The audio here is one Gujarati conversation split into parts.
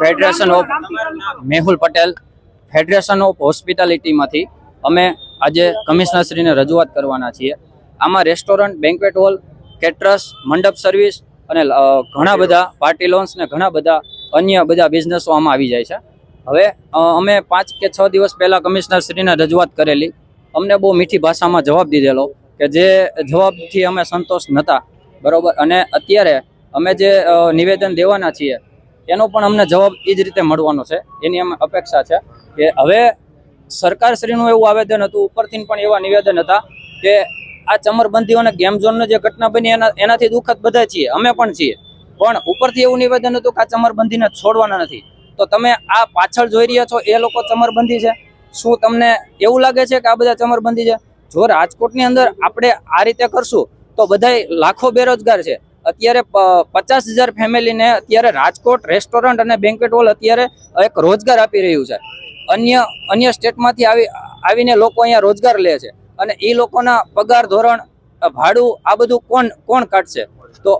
Federation of Mehul Patel federation of હોસ્પિટાલિટીમાંથી અમે આજે કમિશનરશ્રીને રજૂઆત કરવાના છીએ. આમાં રેસ્ટોરન્ટ બેન્કવેટ હોલ કેટરસ મંડપ સર્વિસ અને ઘણા બધા પાર્ટી લોન્સ ને ઘણા બધા અન્ય બધા બિઝનેસો આમાં આવી જાય છે. હવે અમે પાંચ કે છ દિવસ પહેલાં કમિશનરશ્રીને રજૂઆત કરેલી. અમને બહુ મીઠી ભાષામાં જવાબ દીધેલો કે જે જવાબથી અમે સંતોષ નહોતા બરોબર? અને અત્યારે અમે જે નિવેદન દેવાના છીએ એનો પણ અમને જવાબ એ જ રીતે મળવાનો છે. એની અમે અપેક્ષા છે કે હવે સરકારશ્રીનું એવું આવેદન હતું, ઉપરથી પણ એવા નિવેદન હતા કે આ ચમરબંધીઓને ગેમ ઝોનની જે ઘટના બની એના, એનાથી દુઃખદ બધા છીએ, અમે પણ છીએ. પણ ઉપરથી એવું નિવેદન હતું કે આ ચમરબંધીને છોડવાના નથી. તો તમે આ પાછળ જોઈ રહ્યા છો, એ લોકો ચમરબંધી છે. શું તમને એવું લાગે છે કે આ બધા ચમરબંધી છે? જો રાજકોટની અંદર આપણે આ રીતે કરશું, તો બધાય લાખો બેરોજગાર છે. અત્યારે પચાસ હજાર ફેમિલીને અત્યારે રાજકોટ રેસ્ટોરન્ટ અને બેન્કેટ હોલ અત્યારે એક રોજગાર આપી રહ્યું છે. અન્ય અન્ય સ્ટેટમાંથી આવી, આવીને લોકો અહીંયા રોજગાર લે છે. અને એ લોકોના પગાર ધોરણ, ભાડું, આ બધું કોણ કોણ કાઢશે? તો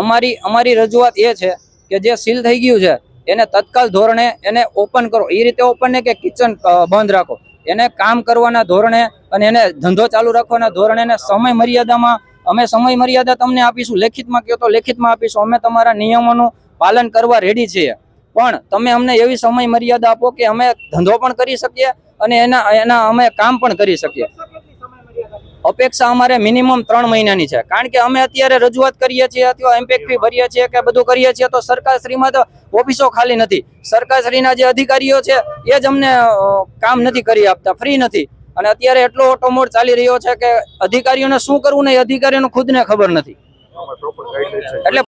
અમારી અમારી રજૂઆત એ છે કે જે સીલ થઈ ગયું છે, એને તત્કાલ ધોરણે એને ઓપન કરો. એ રીતે ઓપન ને કે કિચન બંધ રાખો. એને કામ કરવાના ધોરણે અને એને ધંધો ચાલુ રાખવાના ધોરણે સમય મર્યાદામાં અમે સમય મર્યાદા તમને આપીશું. લેખિતમાં કહો તો લેખિતમાં આપીશું. અમે તમારા નિયમોનું પાલન કરવા રેડી છીએ. પણ તમે અમને એવી સમય મર્યાદા આપો કે અમે ધંધો પણ કરી શકીએ અને એના એના અમે કામ પણ કરી શકીએ. અપેક્ષા અમારે મિનિમમ ત્રણ મહિનાની છે. કારણ કે અમે અત્યારે રજૂઆત કરીએ છીએ અથવા ઇમ્પેક્ટ ફી ભરીએ છીએ કે બધું કરીએ છીએ તો સરકારશ્રીમાં તો ઓફિસો ખાલી નથી. સરકારશ્રીના જે અધિકારીઓ છે એ જ અમને કામ નથી કરી આપતા. ફ્રી નથી. અને અત્યારે એટલો ઓટોમોડ ચાલી રહ્યો છે કે અધિકારીઓને શું કરવું ને એ અધિકારીઓને ખુદને ખબર નથી. એટલે